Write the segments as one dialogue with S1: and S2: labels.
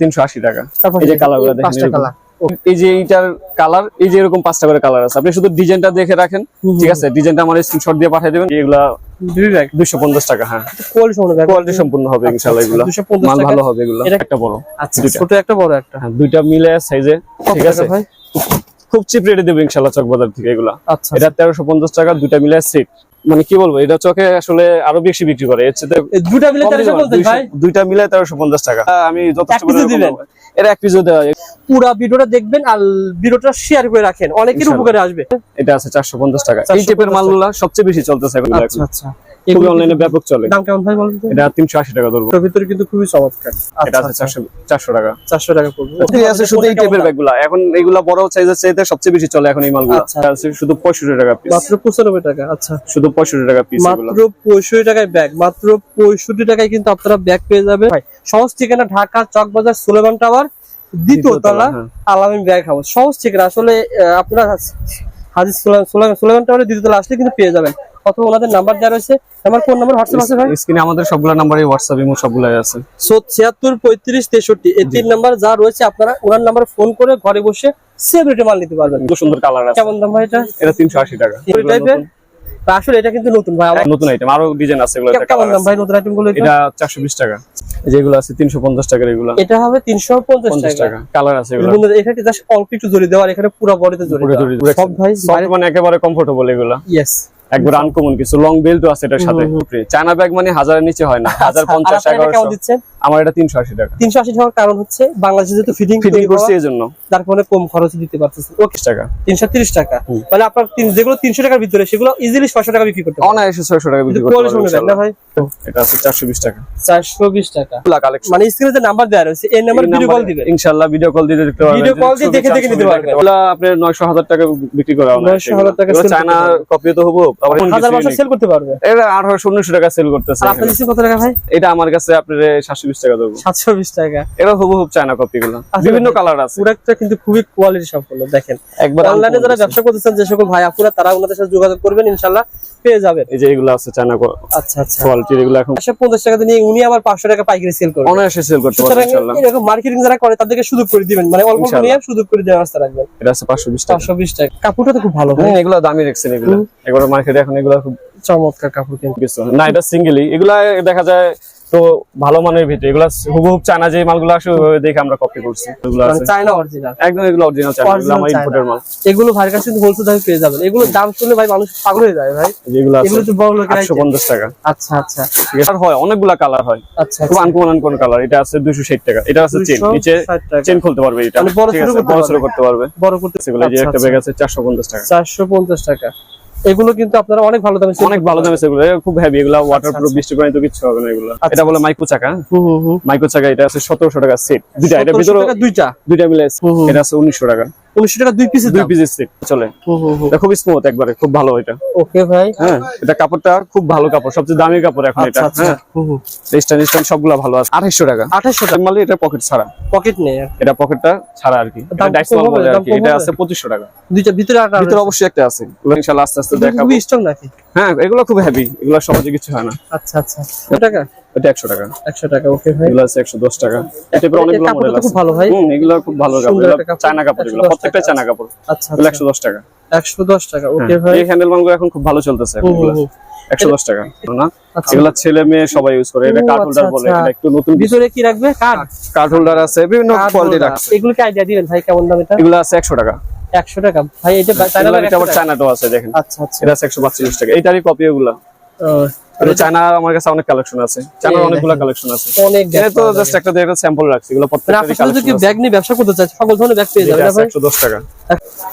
S1: তিনশো আশি টাকা। এই যে কালারগুলো
S2: এই
S1: দেখেন
S2: পাঁচটা কালার
S1: এই যে এইটার কালার এই যে এরকম পাঁচটা করে কালার আছে। আপনি শুধু ডিজাইনটা দেখে রাখেন ঠিক আছে? ডিজাইনটা আমার স্ক্রিনশট দিয়ে পাঠিয়ে দেবেন। এগুলা
S2: দুই ব্যাগ
S1: দুইশো পঞ্চাশ টাকা হ্যাঁ।
S2: কোয়ালিটি সম্পূর্ণ
S1: কোয়ালিটি সম্পূর্ণ হবে ইনশাল্লাহ এগুলো।
S2: দুশো পঞ্চাশ
S1: মাল ভালো হবে এগুলো
S2: এটা-
S1: একটা বড়।
S2: আচ্ছা ছোট একটা বড় একটা।
S1: হ্যাঁ দুইটা মিলে সাইজে ঠিক আছে?
S2: ভাই?
S1: খুব চিপ রেটে দেবো ইনশাল্লাহ চক বাজার থেকে এগুলা।
S2: আচ্ছা
S1: এটা তেরোশো পঞ্চাশ টাকা দুইটা মিলে সেট মানে কি বলব এটা চোখে আসলে আরও বেশি বিক্রি করে। এর চেয়ে
S2: মিলে ভাই?
S1: দুইটা মিলে তেরোশো পঞ্চাশ টাকা। আমি যথেষ্ট
S2: করে দিবেন?
S1: এর এক পিসও দেওয়া যায়।
S2: পুরা ভিডিওটা দেখবেন আর ভিডিওটা শেয়ার করে রাখেন। অনেকের। উপকারে আসবে।
S1: এটা আছে চারশো পঞ্চাশ টাকা। এই
S2: 450
S1: টাইপের মালগুলা সবচেয়ে বেশি চলতেছে
S2: আচ্ছা আচ্ছা।
S1: খুবই অনলাইনে ব্যাপক চলে।
S2: দাম কেমন ভাই বলুন
S1: এটা তিনশো আশি টাকা ধরবো।
S2: এটার ভিতরে কিন্তু খুবই চমৎকার
S1: এটা আছে চারশো চারশো টাকা।
S2: চারশো টাকা পড়বে।
S1: এই আছে শুধু এই টাইপের ব্যাগগুলা। এখন এগুলা বড় সাইজের চাইতে সবচেয়ে বেশি চলে এখন এই মালগুলা। আছে শুধু পঁয়ষট্টি টাকা পিস
S2: মাত্র পঁচানব্বই টাকা আচ্ছা।
S1: শুধু পঁয়ষট্টি টাকা পিস
S2: মাত্র পঁয়ষট্টি টাকায় ব্যাগ মাত্র পঁয়ষট্টি টাকায় কিন্তু আপনারা ব্যাগ পেয়ে যাবেন। ভাই। সহজ ঠিকানা ঢাকা চকবাজার সুলেমান টাওয়ার দ্বিতীয় তলা। আলামিন ব্যাগ হাউস সহজ ঠিকানা। আসলে আপনারা হাজির সুলেমান টাওয়ারের দ্বিতীয় তলা আসলে কিন্তু পেয়ে যাবেন। অথবা ওনাদের নাম্বার দেওয়া রয়েছে। আমার কোন নাম্বার হোয়াটসঅ্যাপ আছে ভাই?
S1: স্ক্রিনে আমাদের সবগুলা নাম্বারই হোয়াটসঅ্যাপ ইমো সবগুলাই আছে।
S2: ছিয়াত্তর পঁয়ত্রিশ তেষট্টি এই তিন নাম্বার যা রয়েছে আপনারা ওনার নাম্বার ফোন করে ঘরে বসে সেভ রেটে মাল নিতে পারবেন।
S1: খুব সুন্দর কালার আছে।
S2: কেমন দাম ভাই এটা?
S1: এটা তিনশো আশি টাকা।
S2: টাইপের আসলে এটা কিন্তু নতুন ভাই
S1: নতুন আইটেম আরও ডিজাইন আছে এগুলো
S2: কেমন দাম ভাই নতুন আইটেমগুলো এটা?
S1: এটা চারশো বিশ টাকা। যেগুলো আছে তিনশো পঞ্চাশ টাকার এগুলো।
S2: এটা হবে তিনশো পঞ্চাশ
S1: পঞ্চাশ
S2: টাকা।
S1: টাকা। কালার আছে এগুলো।
S2: এখানে জাস্ট অল্প একটু জড়ি দেওয়া আর এখানে পুরো বডিতে জড়ি দেওয়া। সব ভাই
S1: মানে একেবারে কমফোর্টেবল এগুলো।
S2: ইয়েস
S1: একবার আনকমন কিছু লং বেল্ট আছে এটার সাথে। চায়না ব্যাগ মানে হাজারের নিচে হয় না হাজার পঞ্চাশ এগারোশো। আমার এটা তিনশো আশি টাকা।
S2: তিনশো আশি টাকার কারণ হচ্ছে বাংলাদেশে যেহেতু ফিটিং
S1: ফিটিং করছি এই জন্য।
S2: তার ফলে কম খরচে দিতে পারতেছেন ওকে।
S1: টাকা।
S2: তিনশো তিরিশ টাকা। মানে আপনার যেগুলো তিনশো টাকার ভিতরে সেগুলো ইজিলি ছয়শো টাকা বিক্রি করতে
S1: অনায়াসে ছয়শো টাকা বিক্রি করতে
S2: না ভাই।
S1: এটা আছে চারশো বিশ টাকা।
S2: চারশো বিশ টাকা। মানে স্ক্রিনে যে নাম্বার দেওয়া রয়েছে এই নাম্বার ভিডিও কল দিবেন।
S1: ইনশাআল্লাহ ভিডিও কল দিয়ে দেখতে পারবেন।
S2: Video call দিয়ে দেখে দেখে নিতে পারবেন।
S1: আপনি নয়শো হাজার টাকা বিক্রি করা হয়
S2: 900,000 টাকা
S1: চায়না কপি তো হব আবার
S2: হাজার মাসে সেল করতে পারবে।
S1: এটা আঠারোশো উনিশশো টাকা সেল করতেছে
S2: আপনার কত টাকা ভাই?
S1: এটা আমার কাছে আপনার সাতশো বিশ টাকা দেবো।
S2: সাতশো বিশ টাকা।
S1: এটা চায়না কপি গুলো
S2: আসলে
S1: বিভিন্ন কালার আছে।
S2: প্রোডাক্টটা কিন্তু খুবই কোয়ালিটি সম্পন্ন দেখেন।
S1: একবার
S2: অনলাইনে যারা ব্যবসা করতেছেন যে সকল ভাই আপুরা তারা ওনাদের সাথে যোগাযোগ করবেন ইনশাল্লাহ পেয়ে যাবেন।
S1: এই যে এগুলো আছে চায়না
S2: আচ্ছা আচ্ছা।
S1: কোয়ালিটির এগুলো এখন
S2: টাকা দিয়ে উনি আবার পাঁচশো টাকা পাইকারি সেল করবেন
S1: অনায়াসে সেল করতে পারবেন ইনশাআল্লাহ।
S2: এরকম মার্কেটিং যারা করে তাদেরকে সুযোগ করে দিবেন। মানে অল্প নিয়ে সুযোগ করে দেওয়ার রাস্তা রাখবেন।
S1: এটা আছে পাঁচশো বিশ টাকা।
S2: পাঁচশো বিশ টাকা। কাপড়টা তো খুব ভালো
S1: হ্যাঁ, এগুলো দামি রাখছেন এগুলো। এগুলো মার্কেটে এখন এগুলো খুব
S2: চমৎকার কাপড় কিন্তু।
S1: না এটা সিঙ্গেলই এগুলা দেখা যায় তো ভালো মানের ভিতরে। এগুলা হুবহু চায়না যে মালগুলো আসে ওইভাবে দেখে আমরা কপি করছি। এগুলো
S2: মানে চায়না অরিজিনাল
S1: একদম এগুলো অরিজিনাল চায়না এগুলো আমার ইম্পোর্টের মাল।
S2: এগুলো ভাইয়ের কাছে হোলসেল দামে পেয়ে যাবেন। এগুলো দাম শুনলে ভাই মানুষ পাগল হয়ে যায় ভাই।
S1: আছে
S2: এগুলো তো বড়
S1: পঞ্চাশ টাকা।
S2: আচ্ছা আচ্ছা।
S1: আর হয় অনেকগুলা কালার হয়।
S2: আচ্ছা
S1: খুব আনকমন আনকমন কালার এটা আছে দুশো ষাট টাকা। এটা আছে চেন নিচে চেন খুলতে পারবে এটা।
S2: মানে বড় ছোট করতে পারবে।
S1: ছোট করতে পারবে।
S2: বড় করতে
S1: সেগুলো যে
S2: আচ্ছা,
S1: একটা
S2: আচ্ছা।
S1: ব্যাগ আছে টাকা।
S2: এগুলো কিন্তু আপনারা অনেক ভালো দামে
S1: অনেক ভালো। দামে সেগুলো এগুলো খুব হেভি এগুলো ওয়াটার প্রুফ
S2: আচ্ছা।
S1: বৃষ্টি পানি তো কিছু হবে না এগুলো।
S2: আচ্ছা,
S1: এটা বলে মাইকো চাকা
S2: হুম
S1: মাইক্রো চাকা এটা আছে সতেরোশো টাকা সেট দুইটা এটা
S2: 1700
S1: ভিতরে
S2: দুইটা।
S1: দুইটা মিলে। এটা আছে উনিশশো টাকা।
S2: উনিশশো টাকা দুই পিসের
S1: দুই পিসের সেট চলে
S2: হুম হুম হুম।
S1: এটা খুব স্মুথ একবারে খুব ভালো এটা।
S2: ওকে ভাই।
S1: হ্যাঁ এটা কাপড়টা খুব ভালো কাপড় সবচেয়ে দামি কাপড় এখন এটা।
S2: আচ্ছা আচ্ছা।
S1: হ্যাঁ।
S2: হুম হুম।
S1: স্টাইল স্টাইল সবগুলা ভালো আছে। আঠাইশো টাকা।
S2: আঠাশশো টাকা?
S1: মালে এটা পকেট ছাড়া।
S2: পকেট নেই।
S1: এটা পকেটটা ছাড়া আর কি। এটা? আছে পঁচিশশো টাকা।
S2: দুইটা ভিতরে
S1: ভিতরে অবশ্যই একটা আছে। এগুলো ইনশাল্লাহ আস্তে আস্তে দেখাবো
S2: খুবই স্ট্রং নাকি?
S1: হ্যাঁ এগুলো খুব হেভি এগুলো সহজে কিছু হয় না।
S2: আচ্ছা আচ্ছা। টাকা?
S1: এটা একশো টাকা।
S2: একশো টাকা ওকে ভাই।
S1: এগুলো আছে একশো দশ টাকা। এই টাইপের অনেকগুলো মডেল আছে।
S2: খুব ভালো ভাই।
S1: হুম এগুলো খুব ভালো কাপড়।
S2: সুন্দর
S1: এগুলো
S2: একটা কাপড়।
S1: চায়না কাপড় এগুলো।
S2: 110
S1: প্রত্যেকটা চায়না কাপড়।
S2: আচ্ছা
S1: এগুলো
S2: আচ্ছা।
S1: টাকা।
S2: একশো দশ টাকা ওকে ভাই।
S1: এই হ্যান্ডেল মালগুলো এখন খুব ভালো চলতেছে এগুলো।
S2: হুম।
S1: একশো দশ টাকা। না?
S2: আচ্ছা।
S1: ছেলে মেয়ে সবাই ইউজ করে। এটা কার্ড
S2: আচ্ছা,
S1: হোল্ডার বলে। এটা একটু নতুন
S2: ভিতরে কি রাখবে? কার্ড
S1: কার্ড হোল্ডার আছে বিভিন্ন কোয়ালিটি রাখছে।
S2: এগুলো কি আইডিয়া দিবেন ভাই কেমন দাম এটা?
S1: এগুলো আছে একশো টাকা।
S2: একশো টাকা। ভাই এটা চায়না
S1: এটা আবার চায়নাটাও আছে দেখেন।
S2: আচ্ছা আচ্ছা।
S1: এটা আছে একশো পাঁচচল্লিশ টাকা। এইটারই কপি এগুলা।
S2: ও,
S1: এটা চায়না আমার কাছে অনেক কালেকশন আছে। চায়নার অনেকগুলো কালেকশন আছে।
S2: অনেক
S1: তো জাস্ট একটা স্যাম্পল রাখছি এগুলো
S2: যদি ব্যাগ নিয়ে ব্যবসা করতে চাই সকল ধরনের ব্যাগ পেয়ে যাবেন
S1: টাকা।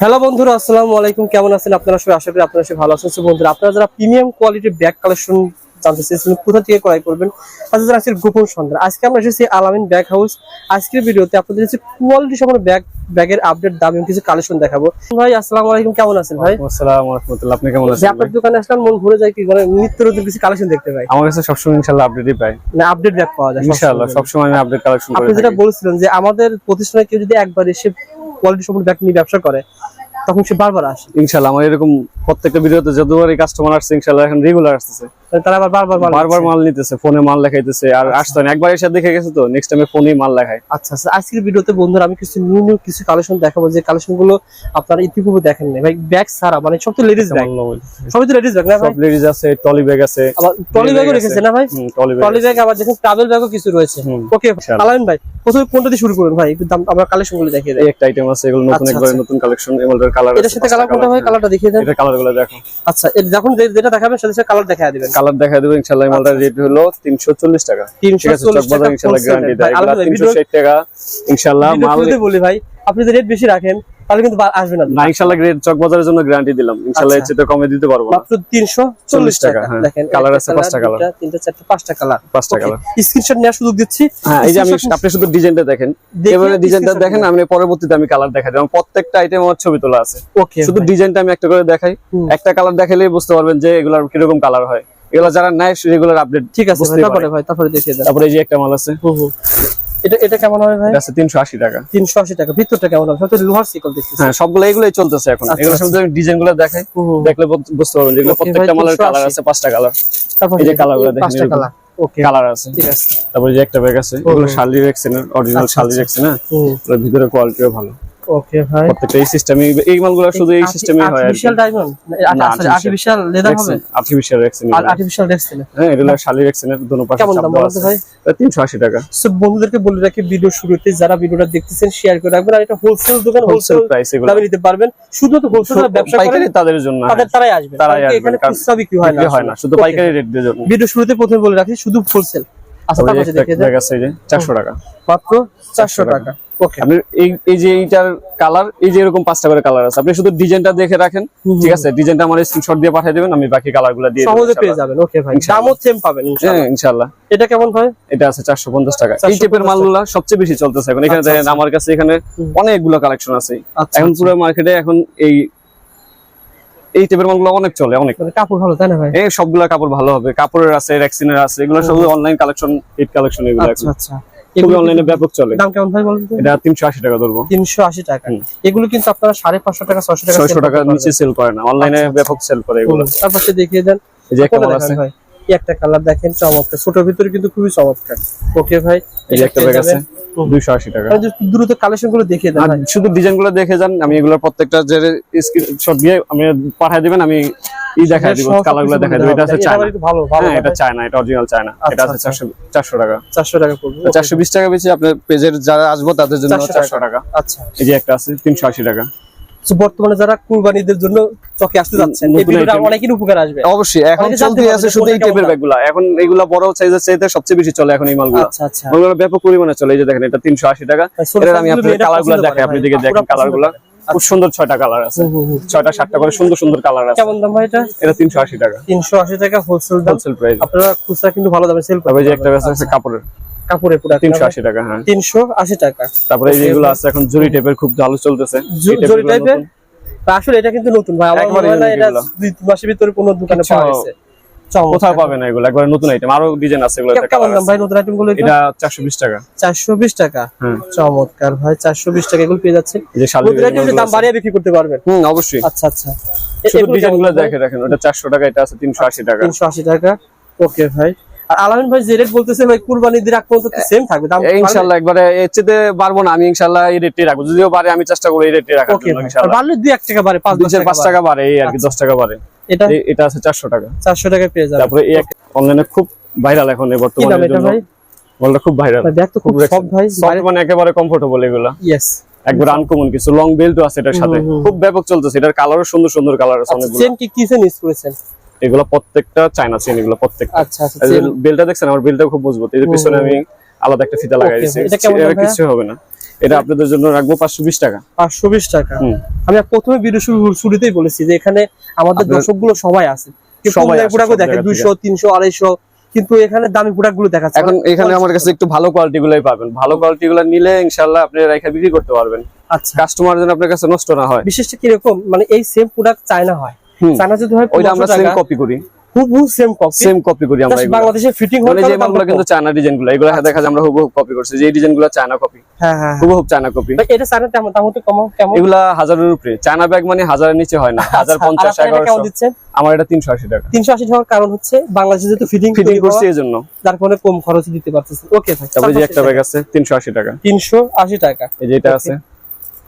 S2: হ্যালো বন্ধুরা আসসালামু আলাইকুম। কেমন আছেন আপনারা সবাই? আশা করি আপনারা সবাই ভালো আছেন। বন্ধুরা আপনারা যারা প্রিমিয়াম কোয়ালিটির ব্যাগ কালেকশন জানতে চেয়েছিলেন কোথা থেকে ক্রয় করবেন? আচ্ছা আজকের গোপন সন্ধান। আজকে আমরা এসেছি আলামিন ব্যাগ হাউস। আজকের ভিডিওতে আপনাদের কিছু কোয়ালিটি ব্যাগ ব্যাগের আপডেট দাম এবং কিছু কালেকশন দেখাবো। ভাই আসসালামু আলাইকুম কেমন আছেন ভাই?
S1: আসসালামু রাহমাতুল্লাহ আপনি কেমন আছেন
S2: আপনার দোকানে আসলাম মন ঘুরে যায় কি মানে নিত্য নতুন কিছু কালেকশন দেখতে পাই।
S1: আমার কাছে সবসময় ইনশাআল্লাহ আপডেটই পাই।
S2: মানে আপডেট ব্যাগ পাওয়া যায়
S1: ইনশাআল্লাহ
S2: সবসময়।
S1: আমি আপডেট কালেকশন করে
S2: আপনি যেটা বলছিলেন যে আমাদের প্রতিষ্ঠানে কেউ যদি একবার এসে কোয়ালিটি সম্পন্ন ব্যাগ নিয়ে ব্যবসা করে তখন সে বারবার আসে।
S1: ইনশাআল্লাহ আমার এরকম প্রত্যেকটা ভিডিওতে যতবারই কাস্টমার আসছে ইনশাআল্লাহ এখন রেগুলার আসতেছে।
S2: তারা আবার বারবার মাল
S1: বারবার মাল নিতেছে ফোনে মাল লেখাইতেছে আর আসতো না। একবার এসে দেখে গেছে তো নেক্সট টাইমে ফোনেই মাল লেখায়।
S2: আচ্ছা আচ্ছা আজকের ভিডিওতে বন্ধুরা আমি কিছু নিউ নিউ কিছু কালেকশন দেখাবো। যে কালেকশনগুলো আপনারা ইতিপূর্বে দেখেন নাই। ভাই ব্যাগ ছাড়া মানে সব তো লেডিস ব্যাগ সবই তো লেডিস ব্যাগ না
S1: সব লেডিজ আছে টলি ব্যাগ আছে।
S2: আবার ট্রলি ব্যাগও রেখেছে না ভাই?
S1: টলি ব্যাগ
S2: আবার দেখুন ট্রাভেল ব্যাগও কিছু রয়েছে। ওকে আলামিন ভাই প্রথমে কোনটা দিয়ে শুরু করুন ভাই? একটু দাম আমরা কালেকশনগুলো দেখিয়ে
S1: একটা আইটেম আছে এগুলো নতুন
S2: আচ্ছা,
S1: একবারে
S2: আচ্ছা।
S1: নতুন কালেকশন কালার
S2: সাথে কালার কোনটা ভাই কালারটা দেখিয়ে দেন।
S1: এটা কালারগুলো দেখো।
S2: আচ্ছা যখন যেটা দেখাবেন সাথে সাথে কালার দেখা দিবেন।
S1: কালার দেখা দেবো ইনশাআল্লাহ এমএলটার রেট হলো 340 টাকা। ঠিক আছে
S2: 340
S1: চকবাজার
S2: টাকা
S1: ইনশাআল্লাহ
S2: wholesale
S1: গ্যারান্টি দেয়।
S2: ভাই,
S1: এগুলা
S2: আলাদা ভিডিও
S1: 360 টাকা। ইনশাআল্লাহ মাল
S2: বলি ভাই আপনি রেট বেশি রাখেন তাহলে কিন্তু আসবে না।
S1: না ইনশাআল্লাহ গ্রেড চকবাজারের জন্য গ্যারান্টি দিলাম। ইনশাআল্লাহ এর
S2: আচ্ছা।
S1: চেয়ে কমে দিতে পারব
S2: মাত্র তিনশো চল্লিশ টাকা
S1: হ্যাঁ।
S2: দেখেন
S1: Colour
S2: একটা
S1: আছে পাঁচটা
S2: colour,
S1: colour।
S2: তিনটা চারটা পাঁচটা কালার
S1: পাঁচটা কালার
S2: স্ক্রিনশট নেওয়ার সুযোগ দিচ্ছি।
S1: হ্যাঁ এই যে আমি আপনি শুধু ডিজাইনটা দেখেন। এবারে ডিজাইনটা দেখেন আমি পরবর্তীতে আমি কালার দেখাই দেব। প্রত্যেকটা আইটেম আমার ছবি তোলা আছে।
S2: ওকে
S1: শুধু ডিজাইনটা আমি একটা করে দেখাই। একটা কালার দেখালেই বুঝতে পারবেন যে এগুলার কীরকম কালার হয়। এগুলা যারা নেয় রেগুলার আপডেট
S2: ঠিক আছে তারপরে ভাই তারপরে দেখিয়ে দেন।
S1: তারপরে এই যে একটা মাল আছে।
S2: হুম, হুম। এটা এটা কেমন হবে ভাই?
S1: তিনশো আশি টাকা।
S2: তিনশো আশি টাকা। ভিতরটা কেমন হবে? সব লোহার সিকল দেখতেছি।
S1: হ্যাঁ সবগুলো এগুলোই চলতেছে এখন।
S2: আচ্ছা,
S1: এগুলো
S2: আচ্ছা।
S1: শুধু আমি ডিজাইনগুলো দেখাই। দেখলে বুঝতে পারবেন
S2: Okay,
S1: প্রত্যেকটা মালের কালার আছে পাঁচটা কালার
S2: তারপরে
S1: এই যে
S2: দেখি,
S1: colour গুলো দেখেন
S2: পাঁচটা কালার ওকে
S1: কালার আছে।
S2: ঠিক আছে।
S1: তারপরে যে একটা ব্যাগ আছে এগুলো শার্লি রেক্সেনের অরিজিনাল
S2: আচ্ছা, আচ্ছা।
S1: রেক্সেন
S2: হুম।
S1: ভিতরে কোয়ালিটিও ভালো।
S2: ওকে ভাই।
S1: প্রত্যেকটা এই সিস্টেমে এই মালগুলো শুধু এই সিস্টেমে হয় আর
S2: আর্টিফিশিয়াল ডায়মন্ড
S1: না,
S2: আর্টিফিশিয়াল লেদার হবে?
S1: আর্টিফিশিয়াল রেক্সেন
S2: আর আর্টিফিশিয়াল রেক্সিল
S1: হ্যাঁ এগুলো শার্লি রেক্সেনের দুনো পাশে
S2: কেমন দাম বলতে ভাই?
S1: তিনশো আশি টাকা।
S2: সো বন্ধুদেরকে বলে রাখি ভিডিও শুরুতে যারা ভিডিওটা দেখতেছেন শেয়ার করে রাখবেন। আর এটা হোলসেল দোকান
S1: হোলসেল প্রাইস
S2: দামে নিতে পারবেন। শুধু তো হোলসেল ব্যবসা
S1: পাইকারি তাদের জন্য হ্যাঁ।
S2: তাদের তারাই আসবে।
S1: তারাই আসবেন,
S2: এখানে খুচরা বিক্রি হয় না
S1: হয় না শুধু পাইকারি রেট দিয়ে জন্য
S2: ভিডিও শুরুতে প্রথমে বলে রাখি শুধু হোলসেল আচ্ছা
S1: তারপরে
S2: দেখে দেন
S1: ব্যাগ আছে এই যে চারশো টাকা।
S2: মাত্র চারশো টাকা। ওকে
S1: আপনি এই এই যে এইটার কালার এই যে এরকম পাঁচটা করে কালার আছে আপনি শুধু ডিজাইনটা দেখে রাখেন ঠিক আছে? ডিজাইনটা আমার স্ক্রিনশট দিয়ে পাঠিয়ে দেবেন আমি বাকি কালার দিয়ে
S2: সহজে পেয়ে যাবেন ওকে ভাই। দামও সেম পাবেন ইনশাআল্লাহ।
S1: ইনশাআল্লাহ।
S2: এটা কেমন ভাই?
S1: এটা আছে চারশো পঞ্চাশ টাকা। এই টাইপের মালগুলা সবচেয়ে বেশি চলতেছে এখন। এখানে
S2: আচ্ছা,
S1: দেখেন
S2: আচ্ছা।
S1: আমার কাছে এখানে অনেকগুলো কালেকশন আছে।
S2: আচ্ছা
S1: এখন। পুরো মার্কেটে এখন এই এই টাইপের মালগুলো অনেক চলে অনেক।
S2: মানে কাপড় ভালো তাই না ভাই?
S1: এই সবগুলা কাপড় ভালো হবে। কাপড়ের আছে রেক্সিনের আছে এগুলো সব অনলাইন কালেকশন হিট কালেকশন এগুলো
S2: আচ্ছা আচ্ছা। এগুলো
S1: অনলাইনে ব্যাপক চলে।
S2: দাম কেমন ভাই বলুন
S1: এটা তিনশো আশি টাকা ধরবো।
S2: তিনশো আশি টাকা।
S1: হুম।
S2: এগুলো কিন্তু আপনারা সাড়ে পাঁচশো টাকা ছশো টাকা
S1: নিচে সেল করে না। অনলাইনে
S2: আচ্ছা,
S1: ব্যাপক সেল করে এগুলো।
S2: তারপর দেখিয়ে দেন।
S1: এই যে একটা
S2: কোনটা
S1: মাল
S2: দেখান
S1: আছে?
S2: ভাই একটা কালার দেখেন চমৎকার। ভিতরে কিন্তু খুবই চমৎকার। ওকে ভাই?
S1: এই একটা ব্যাগ আছে টাকা।
S2: দ্রুত কালেকশনগুলো দেখিয়ে দেন
S1: শুধু ডিজাইনগুলো দেখে যান আমি এগুলো প্রত্যেকটা যে স্ক্রিনশট দিয়ে আমি পাঠিয়ে দিবেন আমি ই দেখাই দিব দেখাই দিব। এটা
S2: দেওয়া
S1: আছে চায়না
S2: ভালো ভালো
S1: হ্যাঁ এটা চায়না এটা অরিজিনাল চায়না এটা আছে
S2: আচ্ছা,
S1: চারশো চারশো টাকা।
S2: চারশো টাকা পড়বে
S1: চারশো বিশ টাকা বেশি আপনার পেজের যারা আসব তাদের জন্য
S2: 400
S1: চারশো টাকা।
S2: আচ্ছা।
S1: এই যে একটা আছে তিনশো আশি টাকা।
S2: তো বর্তমানে যারা কুরবানিদের জন্য চকে আসতে যাচ্ছেন এই ভিডিওটা অনেকের উপকার আসবে।
S1: অবশ্যই এখন চলতে আছে শুধু এই টাইপের ব্যাগগুলা। এখন এগুলা বড় সাইজের চাইতে সবচেয়ে বেশি চলে এখন এই মালগুলো।
S2: আচ্ছা আচ্ছা।
S1: মালগুলো ব্যাপক পরিমাণে চলে এই যে দেখেন এটা তিনশো আশি টাকা।
S2: ভাই, ছোট
S1: এটার আমি আপনাদের
S2: মেয়েরা
S1: কালারগুলো
S2: পছন্দ
S1: দেখাই
S2: করে
S1: আপনি দিকে দেখেন
S2: আপুরা
S1: কালার
S2: পছন্দ
S1: খুব সুন্দর ছয়টা কালার আছে। ছয়টা সাতটা করে সুন্দর সুন্দর কালার আছে।
S2: কেমন দাম ভাই এটা?
S1: এটা তিনশো আশি টাকা।
S2: তিনশো আশি টাকা হোলসেল দাম।
S1: হোলসেল প্রাইস
S2: আপনারা খুচরা কিন্তু ভালো দামে সেল
S1: তারপরে যে একটা আছে আছে কাপড়ের।
S2: কাপড়ে পুরো
S1: তিনশো আশি টাকা হ্যাঁ।
S2: তিনশো আশি টাকা।
S1: তারপরে এই
S2: Okay,
S1: যেগুলো
S2: okay.
S1: আছে এখন জুরি টাইপের খুব ভালো চলতেছে।
S2: জু-
S1: এই type
S2: জরি টাইপের আসলে এটা কিন্তু নতুন ভাই আমার মনে হয় এটা দুই মাসের ভিতরে কোনো দোকানে পাওয়া গেছে।
S1: কোথাও পাবে এগুলো একবার নতুন আইটেম আরও ডিজাইন আছে এগুলো
S2: কেমন দাম ভাই নতুন আইটেমগুলো
S1: এটা চারশো বিশ টাকা।
S2: চারশো বিশ টাকা?
S1: হ্যাঁ।
S2: চমৎকার ভাই চারশো বিশ টাকা এগুলো পেয়ে যাচ্ছে
S1: এই যে
S2: নতুন আইটেম দাম বাড়িয়ে বিক্রি করতে পারবেন।
S1: হুম অবশ্যই।
S2: আচ্ছা আচ্ছা।
S1: শুধু
S2: ডিজাইনগুলো
S1: দেখে রাখেন ওটা চারশো টাকা এটা আছে তিনশো আশি টাকা।
S2: তিনশো আশি টাকা। ওকে ভাই। আর আলামিন ভাই যে রেট বলতেছে ভাই কুরবানি দিন আগ পর্যন্ত সেম থাকবে। দাম
S1: এই ইনশাল্লাহ একবারে এর চেয়ে পারব না আমি ইনশাল্লাহ এই রেটে রাখব। যদিও পারে আমি চেষ্টা করি এই রেটে রাখার জন্য ইনশাল্লাহ।
S2: বাড়লে দুই এক টাকা বাড়ে পাঁচ
S1: দুই
S2: দশ
S1: চার
S2: টাকা
S1: বাড়ে এই আর কি দশ টাকা বাড়ে।
S2: বাড়ে। এটা
S1: এটা আছে চারশো টাকা।
S2: চারশো টাকা পেয়ে যাবে।
S1: তারপরে এই অনলাইনে খুব ভাইরাল এখন এই
S2: কি
S1: বর্তমানে
S2: এটা ভাই?
S1: বলটা খুব ভাইরাল
S2: ভাই, তো খুব সব ভাই
S1: মানে একেবারে কমফোর্টেবল এগুলা।
S2: ইয়েস
S1: একবার আনকমন কিছু লং বেল্টও আছে এটার সাথে। খুব ব্যাপক চলতেছে এটার কালারও সুন্দর সুন্দর কালার আছে
S2: আচ্ছা
S1: অনেকগুলো।
S2: চেন কি কিসেন ইউজ করেছেন?
S1: এগুলো প্রত্যেকটা চায়না চেন এগুলো প্রত্যেকটা।
S2: আচ্ছা আচ্ছা
S1: বেলটা দেখছেন? আমার বেলটা খুব মজবুত।
S2: হুম,
S1: পিছনে আমি আলাদা একটা ফিতা লাগাই দিয়েছি।
S2: এটা?
S1: কিছু হবে না। এটা আপনাদের জন্য রাখব পাঁচশো বিশ টাকা।
S2: পাঁচশো বিশ টাকা। আমি প্রথমে ভিডিও শুরু শুরুতেই বলেছি যে এখানে আমাদের
S1: আপনার-
S2: দর্শকগুলো সবাই আছে
S1: সবাই
S2: প্রোডাক্ট দেখে
S1: জায়গা
S2: দুইশো তিনশো আড়াইশো কিন্তু এখানে দামি প্রোডাক্টগুলো দেখাচ্ছে।
S1: এখন
S2: মানে
S1: এখানে আমার কাছে একটু ভালো কোয়ালিটি গুলাই পাবেন। ভালো কোয়ালিটি গুলো নিলে ইনশাল্লাহ আপনি রেখে বিক্রি করতে পারবেন।
S2: আচ্ছা।
S1: কাস্টমার যেন আপনার কাছে নষ্ট না হয়।
S2: বিশেষটা কীরকম? মানে এই সেম প্রোডাক্ট চায়না হয়। চায়না যদি হয়
S1: ওইটা আমরা সেম কপি করি।
S2: হুবহু সেম কপি
S1: সেম কপি করি আমরা
S2: বাংলাদেশে ফিটিং
S1: যে মালগুলো কিন্তু চায়না ডিজাইনগুলো এগুলো দেখা যায় আমরা হুবহু কপি করছি। যে ডিজাইনগুলো চায়না কপি
S2: হ্যাঁ হ্যাঁ হ্যাঁ।
S1: হুবহু চায়না কপি
S2: এটা তেমন তেমন তো কম কেমন?
S1: এগুলা হাজারের উপরে। চায়না ব্যাগ মানে হাজারের নিচে হয় না। হাজার
S2: আচ্ছা, আর
S1: পঞ্চাশ
S2: আপনারা এটা কেমন
S1: এগারোশো।
S2: দিচ্ছেন?
S1: আমার এটা তিনশো আশি টাকা।
S2: তিনশো আশি টাকার কারণ হচ্ছে বাংলাদেশে যেহেতু ফিটিং
S1: ফিটিং করছি এই জন্য
S2: যার ফলে কম খরচে দিতে পারতেছেন। ওকে
S1: যে একটা ব্যাগ আছে তিনশো আশি টাকা।
S2: তিনশো আশি টাকা।
S1: এই যে এটা আছে।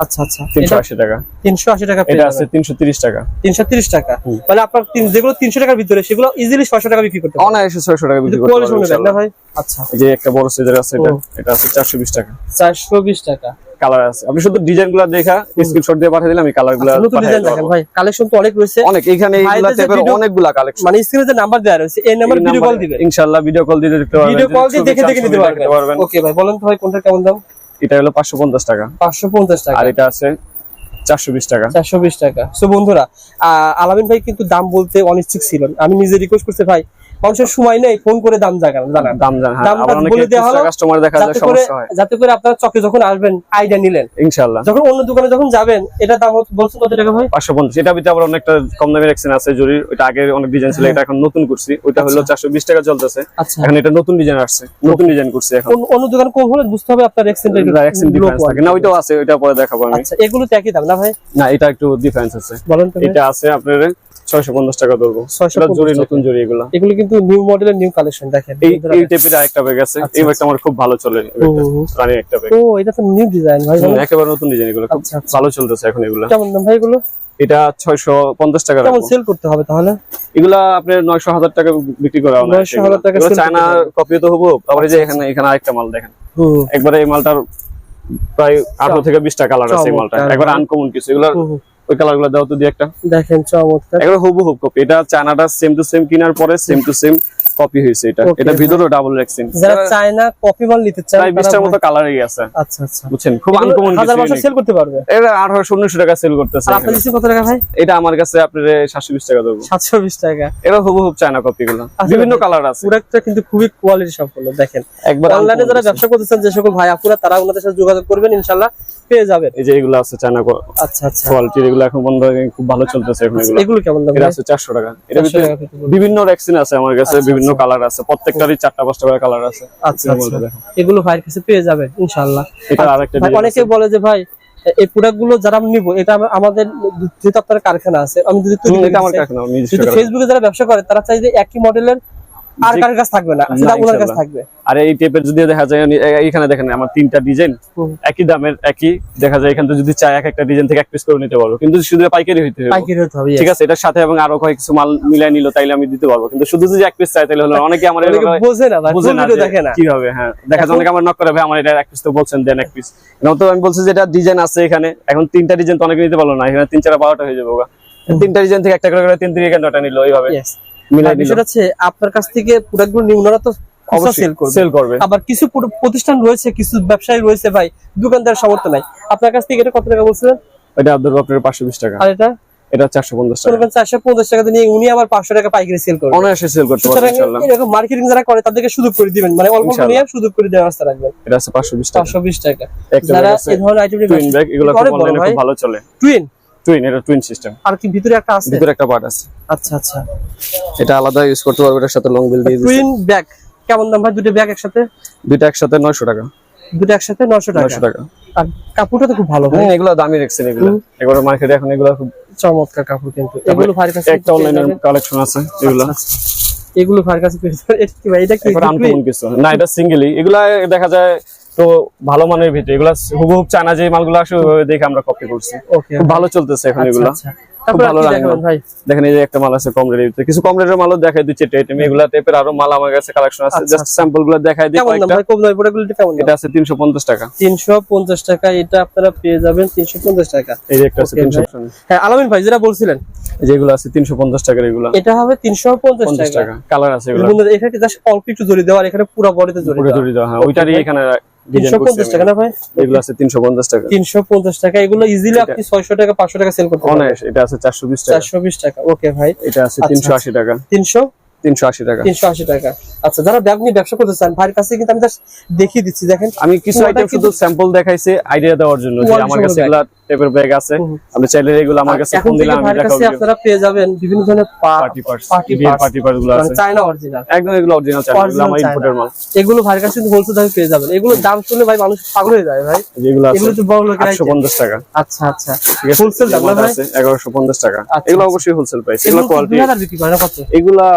S2: আচ্ছা আচ্ছা।
S1: তিনশো আশি টাকা।
S2: তিনশো আশি টাকা
S1: এটা আছে তিনশো তিরিশ টাকা।
S2: তিনশো তিরিশ টাকা।
S1: হুম।
S2: আপনার যেগুলো তিনশো টাকার ভিতরে সেগুলো ইজিলি ছয়শো টাকা বিক্রি করতে পারেন
S1: অনায়াসে ছয়শো টাকা বিক্রি করতে
S2: কোয়ালিটি না ভাই? আচ্ছা।
S1: যে একটা বড় সাইজের আছে এটা এটা আছে চারশো বিশ টাকা।
S2: চারশো বিশ টাকা।
S1: কালার আছে। আপনি শুধু ডিজাইন দেখা স্ক্রিনশট দিয়ে পাঠিয়ে দিলে আমি কালার
S2: নতুন ডিজাইন দেখেন ভাই কালেকশন তো অনেক রয়েছে।
S1: অনেক এখানে এইগুলা টাইপের অনেকগুলা কালেকশন
S2: মানে স্ক্রিনে যে নাম্বার দেওয়া রয়েছে এই নাম্বার ভিডিও কল দিবেন।
S1: ইনশাআল্লাহ ভিডিও কল দিয়ে দেখতে পারবেন
S2: ভিডিও কল দিয়ে দেখে দেখে নিতে পারবেন। ওকে ভাই বলেন তো ভাই কোনটা কেমন দাম?
S1: এটা হলো পাঁচশো পঞ্চাশ টাকা।
S2: পাঁচশো পঞ্চাশ টাকা।
S1: আর এটা আছে চারশো বিশ টাকা।
S2: চারশো বিশ টাকা। সো বন্ধুরা আহ, আলামিন ভাই কিন্তু দাম বলতে অনিচ্ছুক ছিলেন। আমি নিজে রিকোয়েস্ট করছি ভাই মানুষের সময় নেই ফোন করে দাম জানান।
S1: হ্যাঁ
S2: যাতে করে
S1: হয়।
S2: আপনার চকে যখন আসবেন আইডিয়া নিলেন।
S1: ইনশাআল্লাহ।
S2: যখন অন্য দোকানে যখন যাবেন এটা দাম বলছেন কত টাকা ভাই?
S1: পাঁচশো পঞ্চাশ। এটা ভিতরে আবার অনেকটা কম দামের এক্সেন আছে জরি ওইটা আগে অনেক ডিজাইন ছিল এটা এখন নতুন করছি। ওইটা হলো চারশো বিশ টাকা চলতেছে।
S2: আচ্ছা।
S1: এখন এটা নতুন ডিজাইন আসছে নতুন। ডিজাইন করছি এখন।
S2: অন্য- দোকানে কম হলে বুঝতে হবে আপনার এক্সেন্ট
S1: এক্সেন ডিফারেন্স থাকে। না ওইটাও আছে ওইটা পরে দেখাবো আমি।
S2: আচ্ছা এগুলো একই দাম না ভাই?
S1: না এটা একটু ডিফারেন্স আছে।
S2: বলেন
S1: এটা আছে আপনার ছয়শো পঞ্চাশ টাকা ধরবো।
S2: 650
S1: জরি
S2: টাকা।
S1: নতুন জরি এগুলা।
S2: এগুলো কিন্তু নিউ মডেলের নিউ কালেকশন দেখেন।
S1: এই এই টাইপের আরেকটা ব্যাগ আছে।
S2: আচ্ছা,
S1: এই ব্যাগটা আমার খুব ভালো চলে। রানিং একটা ব্যাগ
S2: ও এটা তো নিউ ডিজাইন ভাই।
S1: একেবারে নতুন ডিজাইন এগুলো। খুব
S2: আচ্ছা, আচ্ছা।
S1: ভালো চলতেছে এখন এগুলা।
S2: কেমন দাম ভাই এগুলো?
S1: এটা ছয়শো পঞ্চাশ টাকা
S2: কেমন সেল করতে হবে তাহলে?
S1: এগুলা আপনার নয়শো হাজার টাকা বিক্রি করা হয়
S2: 900,000 টাকা sell
S1: চায়না কপি তো হব। তারপরে যে এখানে এখানে আরেকটা মাল দেখেন। একবারে এই মালটার প্রায় আঠারো থেকে বিশটা কালার আছে এই মালটা। একবার আনকমন কিছু। এগুলো। ওই কালারগুলো দাও তো একটা।
S2: দেখেন চমৎকার।
S1: কপি এটা চায়নাটা সেম টু সেম কেনার পরে সেম টু সেম কপি হয়েছে এটা। এটা ডাবল রেক্সিন
S2: যারা চায়না কপি মাল নিতে
S1: বিশটার
S2: ভাই-
S1: মতো কালারই আছে।
S2: আচ্ছা আচ্ছা।
S1: বুঝছেন? খুব আনকমন
S2: হাজার বছর সেল করতে পারবে?
S1: এটা আঠারোশো উনিশশো টাকা সেল করতেছে
S2: আর আপনার কত টাকা ভাই?
S1: এটা আমার কাছে আপনার সাতশো বিশ টাকা দেবো।
S2: সাতশো বিশ টাকা।
S1: এটা চায়না কপি গুলো।
S2: আচ্ছা,
S1: বিভিন্ন কালার আছে।
S2: প্রোডাক্টটা কিন্তু খুবই কোয়ালিটি সম্পন্ন দেখেন।
S1: একবার
S2: অনলাইনে যারা। ব্যবসা করতেছেন যে সকল ভাই আপুরা তারা ওনাদের সাথে যোগাযোগ করবেন ইনশাল্লাহ পেয়ে যাবেন।
S1: এই যে এগুলো আছে চায়না
S2: আচ্ছা আচ্ছা।
S1: কোয়ালিটির এগুলো এখন বন্ধ খুব ভালো চলতেছে এখন এগুলো
S2: এগুলো কেমন দাম
S1: আছে চারশো টাকা এটা
S2: 400
S1: ভিতরে
S2: টাকা পেতে পারবেন।
S1: বিভিন্ন আছে আমার কাছে
S2: আচ্ছা,
S1: বিভিন্ন
S2: আচ্ছা।
S1: কালার আছে প্রত্যেকটারই চারটা পাঁচটা করে কালার আছে
S2: আচ্ছা আচ্ছা। এগুলো ভাইয়ের কাছে পেয়ে যাবেন ইনশাল্লাহ
S1: এটা আরেকটা
S2: অনেকে বলে যে ভাই এই প্রোডাক্টগুলো যারা আমি নিবো এটা আমাদের যেহেতু আপনার কারখানা আছে আমি যদি
S1: আমার কারখানা।
S2: ফেসবুকে যারা ব্যবসা করে তারা চাই যে একই মডেলের আর কার কাছে থাকবে না সেটা ওনার কাছে থাকবে।
S1: আর এই টাইপের যদি দেখা যায় এ- এইখানে দেখেন আমার তিনটা ডিজাইন একই দামের একই দেখা যায় এখান যদি চাই এক একটা ডিজাইন থেকে এক পিস করে নিতে পারব। কিন্তু শুধু পাইকারি হইতে হবে।
S2: পাইকারি হতে হবে
S1: ঠিক আছে এটার সাথে এবং আরও কয়েক কিছু মাল মিলাই নিল তাইলে আমি দিতে পারব। কিন্তু শুধু যদি এক পিস চাই তাহলে হলো অনেকে আমার
S2: বোঝে না
S1: বুঝে না
S2: দেখে না।
S1: কি হবে হ্যাঁ। দেখা যায় অনেকে আমার নক করে ভাই আমার এটা এক পিস তো বলছেন দেন এক পিস তো আমি বলছি যে এটা ডিজাইন আছে এখানে। এখন তিনটা ডিজাইন তো অনেকে নিতে পারল না। এখানে তিন চার বারোটা হয়ে যাবে তিনটা ডিজাইন থেকে একটা করে তিন থেকে নটা নিল এইভাবে. মিলাই
S2: বিষয়টা হচ্ছে আপনার কাছ থেকে প্রোডাক্টগুলো নিয়ে ওনারা তো সেল করবে। আবার কিছু প্রতিষ্ঠান রয়েছে কিছু ব্যবসায়ী রয়েছে ভাই দোকানদার সামর্থ্য নাই। আপনার কাছ থেকে এটা কত টাকা বলছিলেন?
S1: এটা আপনার পাঁচশো বিশ টাকা।
S2: আর এটা?
S1: এটা চারশো পঞ্চাশ টাকা।
S2: শুনবেন চারশো পঞ্চাশ টাকা দিয়ে নিয়ে উনি আবার পাঁচশো টাকা পাইকারি সেল করবেন
S1: অনায়াসে সেল করতে পারবে
S2: এরকম মার্কেটিং যারা করে তাদেরকে সুযোগ করে দিবেন। মানে অল্প অল্প নিয়ে সুযোগ করে দেওয়ার রাখবেন।
S1: এটা আছে পাঁচশো বিশ টাকা।
S2: পাঁচশো বিশ টাকা। যারা এই ধরনের আইটেম
S1: টুইন ব্যাগ এগুলো খুব অনলাইনে খুব ভালো চলে।
S2: টুইন
S1: টুইন এটা টুইন সিস্টেম
S2: আর কি ভিতরে একটা আছে?
S1: ভিতরে একটা পার্ট আছে।
S2: আচ্ছা আচ্ছা।
S1: এটা আলাদা ইউজ করতে পারবে এটার সাথে লং বিল দিয়ে
S2: টুইন ব্যাগ কেমন দাম ভাই? দুটো ব্যাগ একসাথে?
S1: দুইটা একসাথে নয়শো টাকা।
S2: দুটো একসাথে নশো টাকা?
S1: নয়শো টাকা।
S2: আর কাপড়টা তো খুব ভালো ভাই।
S1: হ্যাঁ এগুলো দামি রাখছেন এগুলো। এগুলো মার্কেটে এখন এগুলো খুব
S2: চমৎকার কাপড় কিন্তু। এগুলো ভাইয়ের কাছে
S1: একটা অনলাইনের কালেকশন আছে এগুলো।
S2: আচ্ছা, এগুলো ভাইয়ের কাছে এটা কি ভাই এটা কি টুইন?
S1: আনকমন কিছু। না এটা সিঙ্গেলি এগুলা দেখা যায় তো ভালো মানের ভিতরে। এগুলা হুবহুব চায়না যে মালগুলো আসে ওইভাবে দেখে আমরা কপি করছি। খুব ভালো চলতেছে এখন এগুলা।
S2: তারপর
S1: ভালো
S2: আর কি
S1: লাগে
S2: দেখাবেন
S1: আমার।
S2: ভাই?
S1: দেখেন এই যে একটা মাল আছে কম রেটের ভিতরে। কিছু কম রেটের মালও দেখাই দিচ্ছে আইটেম এগুলা টাইপের আরও মাল আমার কাছে কালেকশন আছে। জাস্ট স্যাম্পলগুলো দেখাই দিই কয়েকটা।
S2: কম দামে প্রোডাক্টগুলো কেমন
S1: এটা আছে তিনশো পঞ্চাশ টাকা।
S2: এটা আপনারা পেয়ে যাবেন তিনশো পঞ্চাশ টাকা।
S1: এই যে একটা আছে
S2: Okay,
S1: তিনশো
S2: হ্যাঁ আলামিন ভাই যেটা বলছিলেন।
S1: যেগুলো আছে তিনশো পঞ্চাশ টাকার এগুলো।
S2: এটা হবে তিনশো পঞ্চাশ
S1: পঞ্চাশ
S2: টাকা।
S1: টাকা। কালার আছে এগুলো।
S2: এখানে জাস্ট অল্প একটু জড়ি দেওয়া আর এখানে পুরো বডিতে জড়ি দেওয়া।
S1: হ্যাঁ। ওইটারই এখানে
S2: টাকা না ভাই?
S1: এগুলো আছে তিনশো পঞ্চাশ টাকা।
S2: তিনশো পঞ্চাশ টাকা। এগুলো ইজিলি আপনি ছয়শো টাকা পাঁচশো টাকা সেল করতে পারবেন।
S1: এটা আছে চারশো বিশ টাকা।
S2: চারশো বিশ টাকা। ওকে ভাই।
S1: এটা আছে
S2: আচ্ছা,
S1: তিনশো আশি টাকা।
S2: তিনশো?
S1: তিনশো আশি টাকা।
S2: তিনশো আশি টাকা। আচ্ছা যারা ব্যাগ নিয়ে ব্যবসা করতে চান ভাইয়ের কাছে কিন্তু আমি দেখিয়ে দিচ্ছি দেখেন।
S1: আমি কিছু আইটেম শুধু স্যাম্পল দেখাইছি আইডিয়া দেওয়ার জন্য যে আমার কাছে টাইপের ব্যাগ আছে। আপনি চাইলে এগুলো আমার কাছে ফোন দিলে আমি দেখাবো
S2: আপনারা পেয়ে যাবেন বিভিন্ন ধরনের
S1: পার্টি পার্টস পার্টি পার্টসগুলো আছে।
S2: চায়না অরিজিনাল
S1: একদম এগুলো অরিজিনাল চাই এগুলো আমার
S2: চায়না।
S1: ইম্পোর্টের মাল।
S2: এগুলো ভাইয়ের কাছে কিন্তু হোলসেল দামে পেয়ে যাবেন। এগুলো দাম শুনলে ভাই মানুষ পাগল হয়ে যায় ভাই।
S1: যেগুলো আছে
S2: এগুলো তো বড়
S1: আটশো পঞ্চাশ টাকা।
S2: আচ্ছা আচ্ছা। হোলসেল দাম ভাই?
S1: আছে এগারোশো পঞ্চাশ টাকা।
S2: আচ্ছা,
S1: এগুলো
S2: আচ্ছা।
S1: অবশ্যই হোলসেল প্রাইস এগুলো
S2: এগুলো
S1: কোয়ালিটি
S2: বিক্রি করে কত?
S1: এগুলা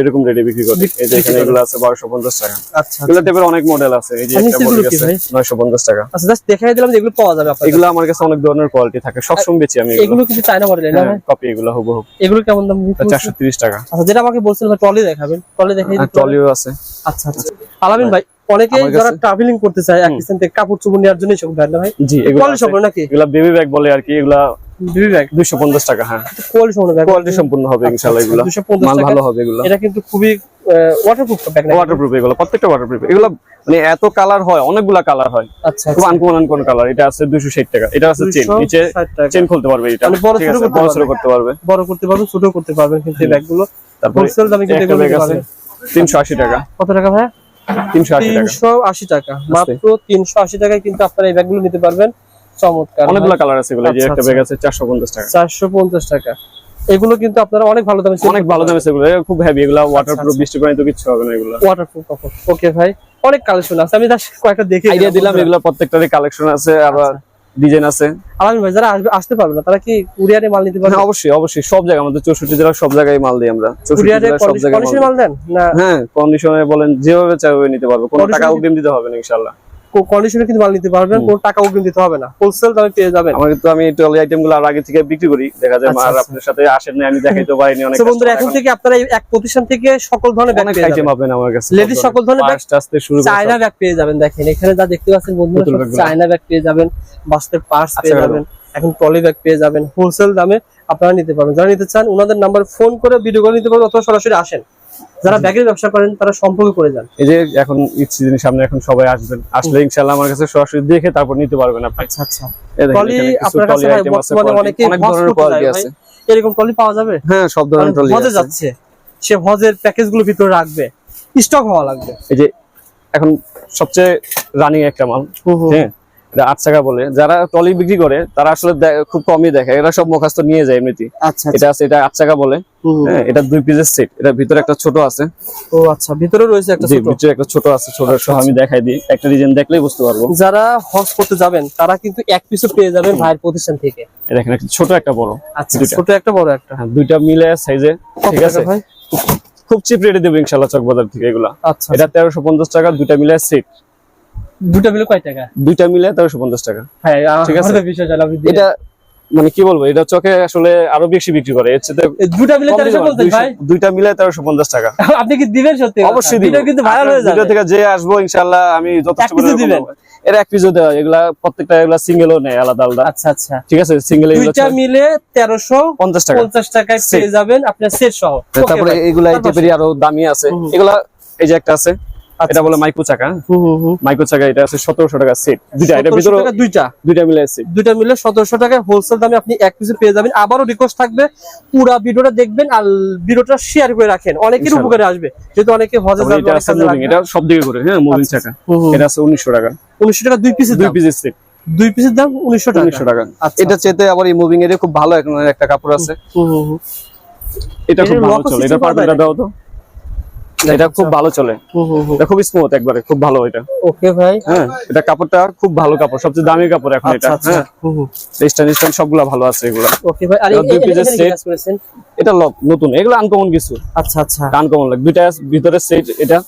S1: এরকম রেটে বিক্রি করে। এই যে এখানে। এগুলো আছে বারোশো পঞ্চাশ টাকা।
S2: আচ্ছা
S1: এগুলো টাইপের অনেক মডেল আছে। এই যে একটা মডেল আছে
S2: ভাই?
S1: নয়শো পঞ্চাশ টাকা।
S2: আচ্ছা জাস্ট দেখাই দিলাম যে এগুলো পাওয়া যাবে আপনার
S1: এগুলো আমার কাছে অনেক ধরনের কোয়ালিটি থাকে। সবসময় বেচি আমি
S2: এগুলো। কিন্তু চায়না মডেলের না ভাই?
S1: কপি এগুলো হবু হবু
S2: এগুলো কেমন দাম বিক্রি করছেন?
S1: চারশো তিরিশ টাকা।
S2: আচ্ছা যেটা আমাকে বলছিলেন ভাই ট্রলি দেখাবেন। ট্রলি দেখাই
S1: টলিও আছে।
S2: আচ্ছা আচ্ছা। আলামিন ভাই। অনেকে যারা ট্রাভেলিং করতে চায় এক স্থান থেকে কাপড় চোপড় নেওয়ার জন্য সব ব্র্যান্ড ভাই?
S1: জি এগুলো
S2: সম্পূর্ণ নাকি?
S1: এগুলা বেবি ব্যাগ বলে আর কি এগুলা
S2: বেবি ব্যাগ
S1: দুইশো পঞ্চাশ টাকা হ্যাঁ।
S2: কোয়ালিটি সম্পূর্ণ
S1: কোয়ালিটি সম্পূর্ণ হবে ইনশাল্লাহ এগুলা।
S2: দুশো পঞ্চাশ
S1: মাল ভালো হবে এগুলো।
S2: এটা কিন্তু খুবই ওয়াটারপ্রুফ ব্যাগ
S1: ওয়াটারপ্রুফ এগুলো প্রত্যেকটা ওয়াটারপ্রুফ এগুলো মানে এত কালার হয় অনেকগুলা কালার হয়।
S2: আচ্ছা
S1: খুব আনকমন আনকমন কালার এটা আছে দুশো ষাট টাকা। এটা আছে চেন নিচে চেন খুলতে পারবে এটা।
S2: মানে বড় ছোট করতে পারবে।
S1: করতে পারবে।
S2: বড় করতে পারবেন ছোট করতে পারবেন কিন্তু এই ব্যাগগুলো।
S1: তারপরে
S2: হোলসেল দামে কিন্তু
S1: একটা
S2: এগুলো
S1: আছে।
S2: পারবেন
S1: তিনশো আশি টাকা।
S2: কত টাকা ভাই
S1: তিনশো আশি টাকা।
S2: মাত্র তিনশো আশি টাকায় কিন্তু আপনারা এই ব্যাগগুলো নিতে পারবেন। চমৎকার।
S1: অনেকগুলো কালার আছে এগুলো। যে
S2: আচ্ছা,
S1: একটা ব্যাগ আছে চারশো পঞ্চাশ টাকা।
S2: চারশো পঞ্চাশ টাকা। এগুলো কিন্তু আপনারা অনেক ভালো দামে
S1: অনেক ভালো দামে এগুলো খুব হেভি এগুলো ওয়াটারপ্রুফ
S2: আচ্ছা।
S1: বৃষ্টি পানি তো কিছু হবে না এগুলো।
S2: ওয়াটারপ্রুফ ওকে ভাই অনেক কালেকশন আছে। আমি জাস্ট কয়েকটা দেখে
S1: আইডিয়া দিলাম এগুলো প্রত্যেকটারই কালেকশন আছে
S2: আচ্ছা।
S1: ডিজাইন আছে।
S2: আলামিন ভাই যারা আসবে আসতে পারবে না তারা কি কুরিয়ারে মাল নিতে পারবে?
S1: হ্যাঁ অবশ্যই অবশ্যই। সব জায়গায় আমাদের চৌষট্টি জেলার সব জায়গায় মাল দিই আমরা।
S2: কুরিয়ারে
S1: সব জায়গায় মাল
S2: কন্ডিশন মাল দেন না?
S1: হ্যাঁ কন্ডিশনে বলেন যেভাবে চাইবে নিতে পারবে। কোনো টাকা অগ্রিম দিতে হবে না ইনশাল্লাহ
S2: কন্ডিশনে কিন্তু মাল নিতে পারবেন কোনো টাকা অগ্রিম দিতে হবে না। হোলসেল দামে পেয়ে যাবেন।
S1: আমার কিন্তু আমি টলি আইটেমগুলো আর আগে থেকে বিক্রি করি। দেখা যায়
S2: আচ্ছা,
S1: আর
S2: আচ্ছা।
S1: আপনার সাথে আসেন না আমি দেখাইতে পারিনি অনেক
S2: বন্ধুরা এখন থেকে আপনারা এক প্রতিষ্ঠান থেকে সকল ধরনের ব্যাগ পেয়ে
S1: আইটেম পাবেন আমার কাছে
S2: Ladies সকল ধরনের bag?
S1: আস্তে শুরু করে
S2: চায়না ব্যাগ পেয়ে যাবেন দেখেন। এখানে যা দেখতে পাচ্ছেন বন্ধুরা। চায়না ব্যাগ পেয়ে যাবেন বাস্তের পার্স পেয়ে
S1: আচ্ছা,
S2: যাবেন এখন ট্রলি ব্যাগ পেয়ে যাবেন হোলসেল দামে আপনারা নিতে পারবেন। যারা নিতে চান ওনাদের নাম্বার ফোন করে ভিডিও করে নিতে পারবেন অথবা সরাসরি আসেন। যারা ব্যাগের ব্যবসা করেন তারা সম্পর্ক করে যান।
S1: এই যে এখন ঈদ সিজনের সামনে এখন সবাই আসবেন। আসলে ইনশাআল্লাহ আমার কাছে সরাসরি দেখে তারপর নিতে পারবেন আপনি।
S2: আচ্ছা আচ্ছা।
S1: কিছু
S2: আপনার কাছে বর্তমানে
S1: অনেক ধরনের কোয়ালিটি আছে।
S2: এরকম ট্রলি পাওয়া যাবে?
S1: হ্যাঁ সব ধরনের
S2: হজে
S1: আছে।
S2: যাচ্ছে। সে হজের প্যাকেজগুলো ভিতরে রাখবে। স্টক হওয়া লাগবে।
S1: এই যে এখন সবচেয়ে রানিং একটা মাল। হ্যাঁ আট টাকা বলে। যারা ট্রলি বিক্রি করে তারা আসলে খুব কমই দেখে। এরা সব মুখাস্ত নিয়ে যায় এমনিতে
S2: আচ্ছা
S1: এটা আছে এটা আট টাকা বলে। হ্যাঁ এটা দুই পিসের সেট এটা ভিতরে একটা ছোট আছে।
S2: ও আচ্ছা ভিতরে রয়েছে একটা ছোট।
S1: ভিতরে একটা ছোট আছে ছোট সহ আমি দেখাই দিই। একটা ডিজাইন দেখলেই বুঝতে পারব।
S2: যারা হজ করতে যাবেন তারা কিন্তু এক পিসও পেয়ে যাবেন ভাইয়ের প্রতিষ্ঠান থেকে।
S1: দেখেন একটা ছোট একটা বড়।
S2: আচ্ছা ছোট একটা বড় একটা।
S1: হ্যাঁ দুইটা মিলে সাইজে ঠিক আছে?
S2: ভাই?
S1: খুব চিপ রেটে দেবো ইনশাল্লাহ চকবাজার থেকে এগুলা।
S2: আচ্ছা
S1: এটা তেরোশো পঞ্চাশ টাকা দুইটা মিলে সেট
S2: দুটো মিলে কয় টাকা?
S1: দুইটা মিলে তেরোশো পঞ্চাশ টাকা।
S2: হ্যাঁ
S1: ঠিক আছে। এটা মানে কি বলব এটা চোখে আসলে আরও বেশি বিক্রি করে। এর চেয়ে
S2: দুটো মিলে তেরোশো পঞ্চাশ ভাই।
S1: দুইটা মিলে তেরোশো পঞ্চাশ টাকা।
S2: আপনি কি দিবেন সত্যি
S1: অবশ্যই দিব।
S2: কিন্তু ভাইরাল হয়ে যাবে।
S1: ভিডিও থেকে যে আসব ইনশাল্লাহ আমি যথেষ্ট
S2: piece-ও দিবেন?
S1: এর এক পিসও দেওয়া। এগুলা প্রত্যেকটা এগুলা সিঙ্গেলও নেয় আলাদা আলাদা।
S2: আচ্ছা আচ্ছা।
S1: ঠিক আছে? সিঙ্গেল
S2: দুইটা মিলে তেরোশো
S1: পঞ্চাশ টাকা।
S2: পঞ্চাশ টাকায়
S1: Set.
S2: পেয়ে যাবেন আপনার সেট সহ।
S1: তারপরে এগুলা এই টাইপেরই আরও দামি আছে। এগুলা এই যে একটা আছে। এটা বলে মাইক্রো চাকা
S2: হুম, হুম, হুম।
S1: মাইক্রো চাকা এটা আছে সতেরোশো টাকা সেট দুইটা এটা ভিতরে
S2: দুইটা।
S1: দুইটা মিলে সেট
S2: দুইটা মিলে সতেরোশো টাকায় হোলসেল দামে আপনি এক পিসে পেয়ে যাবেন। আবারও রিকোয়েস্ট থাকবে পুরা ভিডিওটা দেখবেন আর ভিডিওটা শেয়ার করে রাখেন। অনেকের উপকারে আসবে। যেহেতু অনেকে হজে যাবে
S1: এটা আছে। এটা সব দিকে করে হ্যাঁ মুভিং
S2: আচ্ছা,
S1: চাকা। এটা আছে উনিশশো টাকা।
S2: উনিশশো টাকা দুই পিসের
S1: দুই পিসের সেট
S2: দুই পিসের দাম উনিশশো টাকা।
S1: উনিশশো টাকা।
S2: আচ্ছা।
S1: এটা চেতে আবার এই মুভিং এর খুব ভালো একটা কাপড় আছে। এটা খুব ভালো চলে। এটা
S2: পাওয়া যায়।
S1: দাও তো। এটা খুব ভালো চলে। এটা খুব স্মুথ একবারে খুব ভালো এটা।
S2: ওকে ভাই।
S1: হ্যাঁ এটা কাপড়টা খুব ভালো কাপড় সবচেয়ে দামি কাপড় এখন এটা
S2: আচ্ছা আচ্ছা।
S1: হ্যাঁ। স্টাইল স্টাইল সবগুলা ভালো আছে এগুলা।
S2: ওকে ভাই আর
S1: দুই।
S2: কাজ করেছেন?
S1: এটা লক নতুন এগুলো আনকমন কিছু।
S2: আচ্ছা আচ্ছা।
S1: আনকমন লাগে। দুইটা ভিতরে সেট এটা।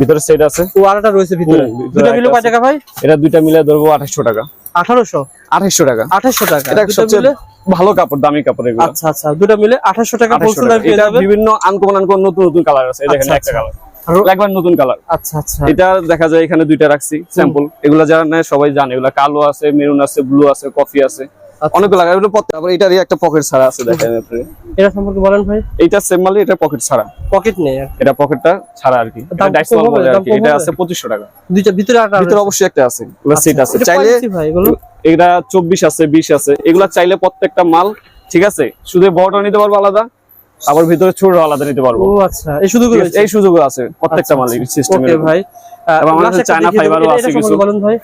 S1: ভিতরে সেট আছে।
S2: ও আরেকটা রয়েছে ভিতরে। দুটা মিলে কয় টাকা ভাই?
S1: এটা দুইটা মিলে ধরবো আঠাশশো টাকা।
S2: আঠারোশো?
S1: আঠাশশো টাকা।
S2: আঠাশশো টাকা।
S1: এটা সবচেয়ে ভালো কাপড় দামি কাপড় এগুলো।
S2: আচ্ছা আচ্ছা দুটা মিলে আঠাশশো টাকা
S1: 2800
S2: হোলসেল
S1: টাকা।
S2: পেয়ে যাবেন
S1: বিভিন্ন আনকমন আনকমন নতুন নতুন কালার আছে। দেখেন
S2: আচ্ছা,
S1: একটা
S2: আচ্ছা।
S1: কালার একবার নতুন কালার
S2: আচ্ছা আচ্ছা।
S1: এটা দেখা যায় এখানে দুইটা রাখছি স্যাম্পল এগুলা যারা নেয় সবাই জানে। এগুলা কালো আছে মেরুন আছে ব্লু আছে কফি আছে।
S2: আচ্ছা।
S1: অনেকগুলো লাগে এগুলো তারপরে এটারই একটা পকেট ছাড়া আছে দেখেন আপনি।
S2: এটা সম্পর্কে বলেন ভাই।
S1: এইটা সেম এটা পকেট ছাড়া।
S2: পকেট নেই
S1: এটা পকেটটা ছাড়া আর কি।
S2: দাম
S1: ডাইস
S2: কম
S1: মাল
S2: হবে,
S1: বলে আর কি। এটা আছে পঁচিশশো টাকা।
S2: দুইটা ভিতরে আটা
S1: ভিতরে অবশ্যই একটা আছে সেট আছে। চাইলে
S2: ভাই এগুলো?
S1: এটা চব্বিশ আছে বিশ আছে। এগুলা চাইলে প্রত্যেকটা মাল ঠিক আছে? শুধু বড়টা নিতে পারব আলাদা আবার ভিতরে ছোট আলাদা নিতে পারব।
S2: ও আচ্ছা এই
S1: আছে? এই সুযোগ আছে প্রত্যেকটা মাল সিস্টেম
S2: ওকে ভাই।
S1: এবং আমাদের চায়না ফাইবারও আছে কিছু।
S2: বলেন ভাই।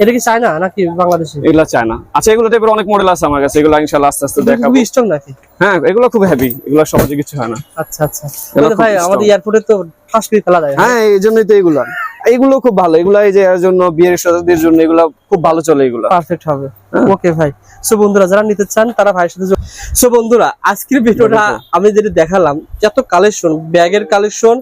S2: এটা কি চায়না নাকি বাংলাদেশে?
S1: এগুলা চায় না আচ্ছা এগুলো টাইপের অনেক মডেল আছে আমার কাছে এগুলো ইনশাল্লাহ আস্তে আস্তে দেখাবো।
S2: খুবই স্ট্রং নাকি?
S1: হ্যাঁ এগুলো খুব হেভি এগুলো সহজে কিছু হয় না।
S2: আচ্ছা আচ্ছা।
S1: খুব
S2: ভাই আমাদের এয়ারপোর্টে তো ফাঁস করে ফেলা যায়।
S1: হ্যাঁ এই জন্যই তো এগুলা। এগুলো খুব ভালো এগুলা এই যে জন্য বিয়ের সাথীদের জন্য এগুলা খুব ভালো চলে এগুলা।
S2: পারফেক্ট হবে।
S1: হ্যাঁ।
S2: ওকে ভাই। সো বন্ধুরা যারা নিতে চান তারা ভাইয়ের সাথে সো বন্ধুরা আজকের ভিডিওটা আমি যেটা দেখালাম এত কালেকশন ব্যাগের কালেকশন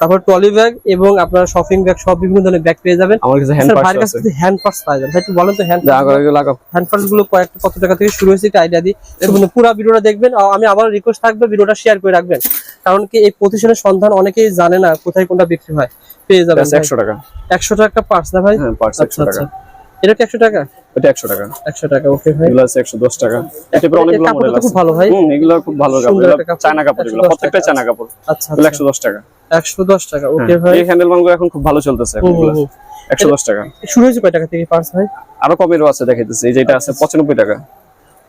S2: তারপর ট্রলি ব্যাগ এবং আপনার শপিং ব্যাগ সব বিভিন্ন ধরনের ব্যাগ পেয়ে যাবেন।
S1: আমার কাছে হ্যান্ড
S2: স্যার
S1: পার্স আছে।
S2: হ্যান্ড পার্স পাওয়া যাবে একটু বলেন তো হ্যান্ড
S1: দেখো এগুলো লাগাও।
S2: হ্যান্ড পার্সগুলো কয়েকটা কত টাকা থেকে শুরু হয়েছে একটা আইডিয়া দিই। তো বন্ধু পুরো ভিডিওটা দেখবেন আমি রিকোয়েস্ট থাকবে ভিডিওটা শেয়ার করে রাখবেন। কারণ কি এই প্রতিষ্ঠানের সন্ধান অনেকেই জানে না কোথায় কোনটা বিক্রি হয় পেয়ে যাবেন
S1: এটা একশো টাকা।
S2: একশো টাকা পার্স না ভাই?
S1: হ্যাঁ পার্স
S2: আচ্ছা
S1: একশো টাকা।
S2: আচ্ছা। এটা কি একশো টাকা?
S1: এটা একশো টাকা।
S2: একশো টাকা ওকে ভাই।
S1: এগুলো আছে একশো দশ টাকা। এটা পরে অনেকগুলো মডেল আছে
S2: খুব ভালো ভাই।
S1: হুম এগুলো খুব ভালো কাপড়। চায়না কাপড় এগুলো।
S2: 110
S1: প্রত্যেকটা চায়না কাপড়।
S2: আচ্ছা
S1: এগুলো
S2: আচ্ছা
S1: একশো দশ টাকা।
S2: একশো দশ টাকা ওকে
S1: হ্যাঁ,
S2: ভাই।
S1: এই হ্যান্ডেল মানগুলো এখন খুব ভালো চলতেছে এগুলো।
S2: হুম।
S1: একশো দশ টাকা।
S2: শুরু হয়েছে কয় টাকা থেকে পার্স ভাই?
S1: আরও কমেরও আছে দেখাইতেছে। এই যেটা আছে পঁচানব্বই টাকা।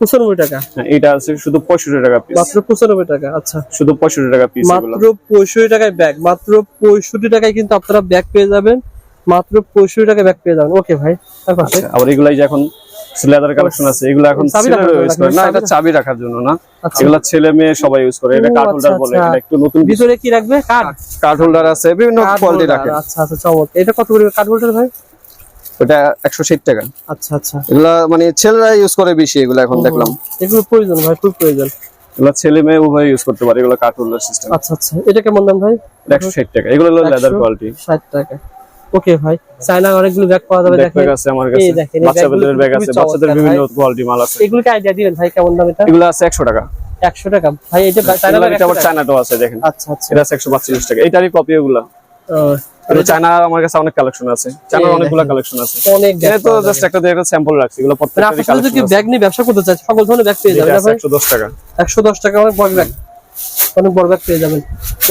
S2: পঁচানব্বই টাকা?
S1: হ্যাঁ, এইটা আছে শুধু পঁয়ষট্টি টাকা পিস
S2: মাত্র পঁচানব্বই টাকা আচ্ছা।
S1: শুধু পঁয়ষট্টি টাকা পিস
S2: মাত্র পঁয়ষট্টি টাকায় ব্যাগ মাত্র পঁয়ষট্টি টাকায় কিন্তু আপনারা ব্যাগ পেয়ে যাবেন। মাত্র পঁয়ষট্টি টাকায় ব্যাগ পেয়ে যাবেন। ওকে ভাই
S1: আচ্ছা, আবার এগুলাই যে এখন লেদার কালেকশন আছে এগুলো এখন
S2: চাবি রাখার জন্য
S1: ইউজ করে। না এটা চাবি রাখার জন্য না।
S2: আচ্ছা।
S1: ছেলে মেয়ে সবাই ইউজ করে। এটা কার্ড হোল্ডার বলে। এটা একটু নতুন
S2: ভিতরে কি রাখবে? কার্ড
S1: কার্ড হোল্ডার আছে বিভিন্ন কোয়ালিটি রাখে
S2: আচ্ছা আচ্ছা চমৎকার। এটা কত করে? কার্ড হোল্ডার ভাই?
S1: ওটা একশো ষাট টাকা।
S2: আচ্ছা আচ্ছা।
S1: এগুলা মানে ছেলেরা ইউজ করে বেশি এগুলো এখন দেখলাম।
S2: এগুলো প্রয়োজন ভাই খুব প্রয়োজন।
S1: এগুলা ছেলে মেয়ে উভয় ইউজ করতে পারে এগুলো কার্ড হোল্ডার সিস্টেম
S2: আচ্ছা আচ্ছা। এটা কেমন দাম ভাই?
S1: একশো ষাট টাকা। এগুলো লেদার কোয়ালিটি
S2: ষাট টাকা। ওকে ভাই। চায়না অনেকগুলো ব্যাগ পাওয়া যাবে
S1: ব্যাগ আছে আমার কাছে।
S2: এই দেখেন,
S1: বাচ্চাদের ব্যাগ আছে। বাচ্চাদের বিভিন্ন। কোয়ালিটি মাল আছে।
S2: এগুলোকে আইডিয়া দিবেন ভাই কেমন দাম এটা?
S1: এগুলো আছে একশো টাকা।
S2: একশো টাকা। ভাই এটা চায়না
S1: এগুলো
S2: ব্যাগ
S1: এটা আবার চায়নাটাও আছে দেখেন।
S2: আচ্ছা আচ্ছা।
S1: এটা আছে একশো পাঁচচল্লিশ টাকা। এটারই কপি এগুলা। চায়না আমার কাছে অনেক কালেকশন আছে। চায়নার
S2: এই
S1: অনেকগুলো কালেকশন আছে।
S2: অনেক
S1: এটা তো জাস্ট একটা একটা স্যাম্পল রাখছি এগুলো
S2: যদি ব্যাগ নিয়ে ব্যবসা করতে চাই সকল ধরনের ব্যাগ পেয়ে যাবেন
S1: টাকা।
S2: একশো দশ টাকা অনেক বড় ব্যাগ অনেক বড় ব্যাগ পেয়ে যাবেন।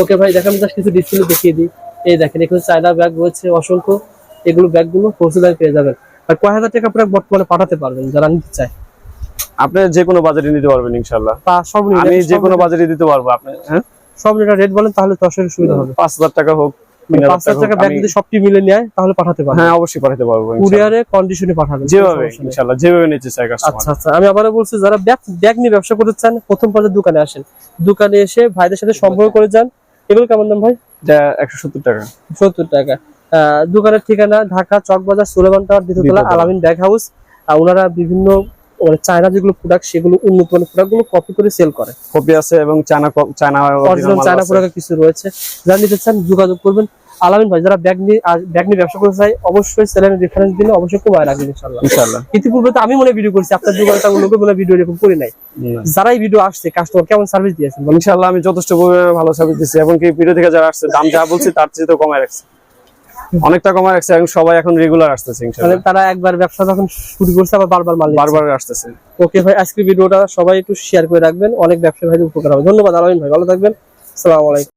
S2: ওকে ভাই দেখেন জাস্ট কিছু ডিসপ্লে দেখিয়ে দিই। এই দেখেন এখানে চায়না ব্যাগ রয়েছে অসংখ্য। এগুলো ব্যাগগুলো হোলসেল পেয়ে যাবেন। আর কয় হাজার টাকা আপনারা বর্তমানে পাঠাতে পারবেন যারা নিতে চায়?
S1: আপনি যে কোনো বাজারে নিতে পারবেন ইনশাল্লাহ
S2: তা সর্বনিম্ন
S1: আমি যে কোনো বাজারে দিতে পারব আপনি হ্যাঁ?
S2: সর্বনিম্ন রেট বলেন তাহলে দর্শকের সুবিধা হবে।
S1: পাঁচ হাজার টাকা হোক
S2: পাঁচ হাজার
S1: টাকা
S2: ব্যাগ যদি সবটি মিলে নেয় তাহলে পাঠাতে পারবেন।
S1: হ্যাঁ অবশ্যই পাঠাতে পারব
S2: কুরিয়ারে কন্ডিশনে পাঠাবেন
S1: যেভাবে। ইনশাল্লাহ যেভাবে নিতে চাই কাস্টমার
S2: আচ্ছা আচ্ছা আমি আবারও বলছি যারা ব্যাগ ব্যাগ নিয়ে ব্যবসা করতে চান প্রথম পর্যায়ে দোকানে আসেন। দোকানে এসে ভাইদের সাথে সম্পর্ক করে যান। এগুলো কেমন দাম ভাই?
S1: এটা একশো সত্তর টাকা।
S2: সত্তর টাকা। আহ, দোকানের ঠিকানা Dhaka Chawkbazar Suleman tower দ্বিতীয়তলা। Alamin bag house. আর ওনারা বিভিন্ন মানে চায়না যেগুলো প্রোডাক্ট সেগুলো উন্নত মানের প্রোডাক্টগুলো কপি করে সেল করে।
S1: কপি আছে এবং চায়না চায়না
S2: চায়না প্রোডাক্ট কিছু রয়েছে। যারা নিতে চান যোগাযোগ করবেন। আলামিন ভাই যারা ব্যাগ নিয়ে ব্যাগ নিয়ে ব্যবসা করতে চাই অবশ্যই চ্যানেলের রেফারেন্স দিলে অবশ্যই কমায় রাখবেন ইনশাল্লাহ
S1: ইনশাল্লাহ
S2: ইতিপূর্বে তো আমি মনে ভিডিও করছি আপনার দোকানে তেমন লোকে মনে ভিডিও এরকম করি নাই। যারাই ভিডিও আসছে কাস্টমার কেমন সার্ভিস দিয়েছেন বলেন?
S1: ইনশাল্লাহ আমি যথেষ্ট ভালো সার্ভিস দিচ্ছি এবং কি ভিডিও থেকে যারা আসছে দাম যা বলছি তার চেয়ে তো কমায় রাখছে। অনেকটা কমায় রাখছে এবং সবাই এখন রেগুলার আসতেছে
S2: মানে তারা একবার ব্যবসা যখন শুরু করছে আবার বারবার মাল।
S1: বারবার আসতেছে।
S2: ওকে ভাই আজকে ভিডিওটা সবাই একটু শেয়ার করে রাখবেন অনেক ব্যবসা ভাইদের উপকার হবে। ধন্যবাদ আলামিন ভাই ভালো থাকবেন। আসসালামু আলাইকুম।